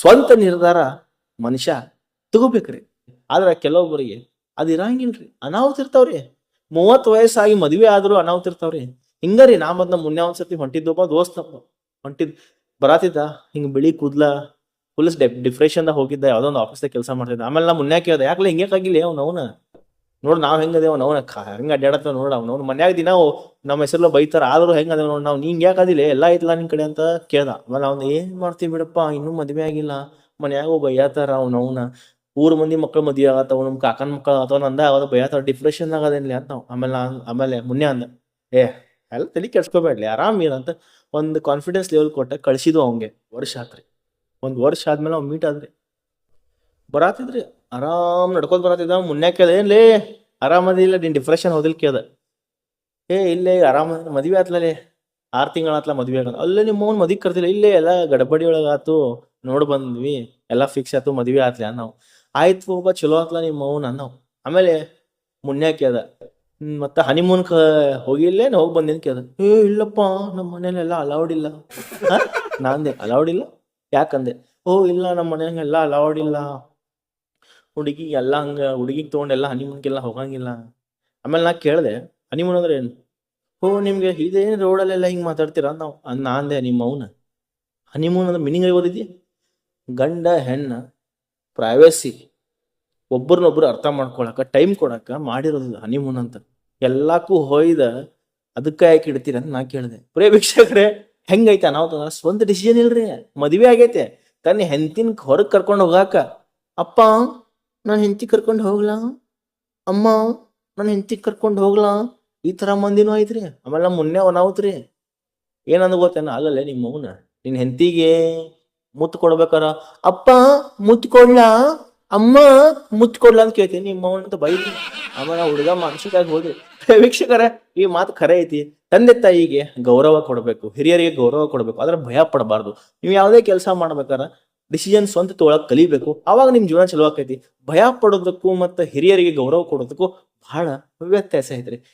ಸ್ವಂತ ನಿರ್ಧಾರ ಮನುಷ್ಯ ತಗೋಬೇಕ್ರಿ. ಆದ್ರೆ ಕೆಲವೊಬ್ಬರಿಗೆ ಅದ್ ಇರಂಗಿಲ್ರಿ. ಅನಾಹುತ ಇರ್ತಾವ್ರಿ. ಮೂವತ್ತು ವಯಸ್ಸಾಗಿ ಮದುವೆ ಆದ್ರೂ ಅನಾಹುತ ಇರ್ತಾವ್ರಿ. ಹಿಂಗರಿ ನಾ ಮೊದ್ಲ ಮುನ್ನೆ ಒಂದ್ಸತಿ ಹೊಂಟಿದ್ದೊಬ್ಬ ದೋಸ್ತಪ್ಪ ಹೊಂಟಿದ್ ಬರಾತಿದ್ದ, ಹಿಂಗ್ ಬಿಳಿ ಕೂದ್ಲ ಫುಲ್ ಡಿಪ್ರೆಷನ್ ದಾಗ ಹೋಗಿದ್ದ, ಯಾವ್ದೋ ಒಂದು ಆಫೀಸ್ದಾಗ ಕೆಲಸ ಮಾಡ್ತಿದ್ದ. ಆಮೇಲೆ ನಾ ಮುನ್ನೆ ಕೇಳ್ದೆ, ಯಾಕಲೆ ಹಿಂಗೆ ಆಗಿಲ್ಲ ಅವ್ನ ಅವನ? ನೋಡ್, ನಾವ್ ಹೆಂಗದೇವ್ ಅವನ ಹೆಂಗ ಅಡ್ಡಾಡತ್ತ ನೋಡ್ ಅವ್ನ ಅವ್ನು ಮನ್ಯಾಗ ದಿನ ನಮ್ಮ ಹೆಸರ್ಲ ಬೈತಾರ, ಆದ್ರೂ ಹೆಂಗ್ ಅದೇವ್ ನೋಡ್ ನಾವು. ನಿಂಗ್ ಯಾಕೆ ಅದಿಲ್ಲ? ಎಲ್ಲಾ ಐತ್ಲ ನಿನ್ ಕಡೆ ಅಂತ ಕೇಳ್ದ. ಆಮೇಲೆ ಅವ್ನ ಏನ್ ಮಾಡ್ತೀವಿ ಬಿಡಪ್ಪ? ಇನ್ನೂ ಮದ್ವೆ ಆಗಿಲ್ಲ. ಮನ್ಯಾಗ ಬೈಯಾತಾರ ಅವ್ನು ಅವ್ನ. ಊರ್ ಮಂದಿ ಮಕ್ಳ ಮದ್ವೆ ಆಗತ್ತವ ನಮ್ ಕಾಕನ್ ಮಕ್ಕಳು ಅಥವಾ ಅಂದ, ಅವಾಗ ಬೈಯಾತಾರ ಡಿಪ್ರೆಷನ್ ಆಗದೇನ್ಲಿ? ಅಂತ ನಾವ್. ಆಮೇಲೆ ಆಮೇಲೆ ಮುನ್ನೆ ಅಂದ, ಏ, ಎಲ್ಲ ತಲೆ ಕೆಡ್ಸ್ಕೊಬೇಡ್ಲಿ ಅಂತ ಒಂದು ಕಾನ್ಫಿಡೆನ್ಸ್ ಲೆವೆಲ್ ಕೊಟ್ಟ ಕಳ್ಸಿದ್ವು ಅವಂಗೆ ವರ್ಷ ಆತ್ರಿ. ಒಂದ್ ವರ್ಷ ಆದ್ಮೇಲೆ ಅವ್ನು ಮೀಟ್ ಆದ್ರಿ. ಬರಾತಿದ್ರಿ. ಆರಾಮ್ ನಡ್ಕೊಂಡ್ ಬರತ್ತಿದ್ದ. ಮುನ್ನೆ ಕೇಳ್ದೆ ಏನ್ಲೇ ಆರಾಮದಿಲ್ಲ ನೀನ್ ಡಿಪ್ರೆಷನ್ ಹೋದಿಲ್? ಕೇಳ್ದ. ಏ, ಇಲ್ಲೇ, ಆರಾಮ ಮದ್ವೆ ಆತ್ಲೇ ಆರ್ ತಿಂಗಳಾತ್ಲ ಮದ್ವೆ ಆಗ ಅಲ್ಲೇ ನಿಮ್ಮ ಮಗನ್ ಮದ್ವಿ ಕರ್ತಿಲ್ಲ ಇಲ್ಲೇ, ಎಲ್ಲ ಗಡಬಡಿ ಒಳಗ ಆತು, ನೋಡ್ ಬಂದ್ವಿ, ಎಲ್ಲ ಫಿಕ್ಸ್ ಆತು, ಮದ್ವೆ ಆತ್ಲೆ ನಾವು ಆಯ್ತು, ಒಬ್ಬ ಚಲೋ ಆತ್ಲ ನಿಮ್ಮ ಅವ್ನ ಅನ್ನವ್. ಆಮೇಲೆ ಮುನ್ನೆ ಕೇಳ್ದ ಮತ್ತೆ ಹನಿಮೂನ್ ಕ ಹೋಗಿಲ್ಲೇನ್? ಹೋಗ್ ಬಂದೇನ್? ಕೇಳ್ದ, ಏ, ಇಲ್ಲಪ್ಪ ನಮ್ಮ ಮನೇಲೆಲ್ಲ ಅಲೌಡ್ ಇಲ್ಲ? ನಾಂದೆ ಅಲೌಡ್ ಇಲ್ಲ? ಯಾಕಂದೆ ಓ, ಇಲ್ಲ ನಮ್ಮ ಮನೆಯಂಗೆಲ್ಲ ಅಲೌಡ್ ಇಲ್ಲ. ಹುಡುಗಿ ಎಲ್ಲ ಹಂಗ, ಹುಡುಗಿಗ್ ತಗೊಂಡೆಲ್ಲ ಹನಿಮೂನ್ಗೆಲ್ಲ ಹೋಗಂಗಿಲ್ಲ. ಆಮೇಲೆ ನಾ ಕೇಳ್ದೆ ಹನಿಮೂನ್ ಅಂದ್ರೆ ಏನು? ಓ ನಿಮ್ಗೆ ಇದೇನು ರೋಡಲ್ಲೆಲ್ಲ ಹಿಂಗೆ ಮಾತಾಡ್ತೀರಾ? ನಾವು ನಾಂದೆ ನಿಮ್ಮ ಅವನ. ಹನಿಮೂನ್ ಅಂದ್ರೆ ಮೀನಿಂಗ್ ಓದಿದ್ದಿ ಗಂಡ, ಹೆಣ್ಣ ಪ್ರೈವೇಸಿ ಒಬ್ಬರನ್ನೊಬ್ರು ಅರ್ಥ ಮಾಡ್ಕೊಳಕ ಟೈಮ್ ಕೊಡಕ ಮಾಡಿರೋದು ಹನಿಮೂನ್ ಅಂತ. ಎಲ್ಲಕ್ಕೂ ಹೋಯ್ದ, ಅದಕ್ಕೆ ಯಾಕೆ ಇಡ್ತೀರ ಅಂತ ನಾ ಕೇಳಿದೆ. ಪ್ರೇ ವೀಕ್ಷಕರೇ, ಹೆಂಗೈತೆ ಅನಾಹುತ ಸ್ವಂತ ಡಿಸಿಷನ್ ಇಲ್ರಿ. ಮದುವೆ ಆಗೈತೆ. ತನ್ನ ಹೆಂತಿನ ಹೊರಗೆ ಕರ್ಕೊಂಡು ಹೋಗಾಕ. ಅಪ್ಪ ನಾನು ಹೆಂಡತಿ ಕರ್ಕೊಂಡು ಹೋಗ್ಲಾ? ಅಮ್ಮ, ನಾನು ಹೆಂಡತಿ ಕರ್ಕೊಂಡು ಹೋಗ್ಲಾ? ಈ ತರ ಮಂದಿನೂ ಐತ್ರಿ. ಆಮೇಲೆ ನಮ್ಮ ಮುನ್ನೆ ಅನಾಹುತ್ರಿ. ಏನಂದ ಗೊತ್ತೇನ? ಅಲ್ಲಲ್ಲೇ ನಿಮ್ಮ ಮಗನ. ನಿನ್ನ ಹೆಂಡತಿಗೆ ಮುತ್ತು ಕೊಡ್ಬೇಕಾರ? ಅಪ್ಪ ಮುತ್ತು ಕೊಡ್ಲಾ? ಅಮ್ಮ ಮುತ್ತು ಕೊಡ್ಲಾ ಅಂತ ಕೇಳ್ತೀನಿ. ನಿಮ್ಮ ಮೌನ ಅಂತ ಬೈತಿ ಆಮೇಲೆ ಹುಡುಗ ಮಾನಸಿಕವಾಗಿ ಹೋದ್ರಿ. ವೀಕ್ಷಕರ, ಈ ಮಾತು ಖರೆ ಐತಿ. ತಂದೆ ತಾಯಿಗೆ ಗೌರವ ಕೊಡಬೇಕು. ಹಿರಿಯರಿಗೆ ಗೌರವ ಕೊಡಬೇಕು. ಆದ್ರೆ ಭಯ ಪಡಬಾರ್ದು. ನೀವು ಯಾವುದೇ ಕೆಲಸ ಮಾಡ್ಬೇಕಾರ? ಡಿಸಿಷನ್ ಸ್ವಂತ ತೊಗೊಳಕ್ ಕಲಿಬೇಕು. ಅವಾಗ ನಿಮ್ ಜೀವನ ಚಲೋ ಆಕೈತಿ ಭಯ ಪಡೋದಕ್ಕೂ ಮತ್ತೆ ಹಿರಿಯರಿಗೆ ಗೌರವ ಕೊಡೋದಕ್ಕೂ ಬಹಳ ವ್ಯತ್ಯಾಸ ಐತ್ರಿ.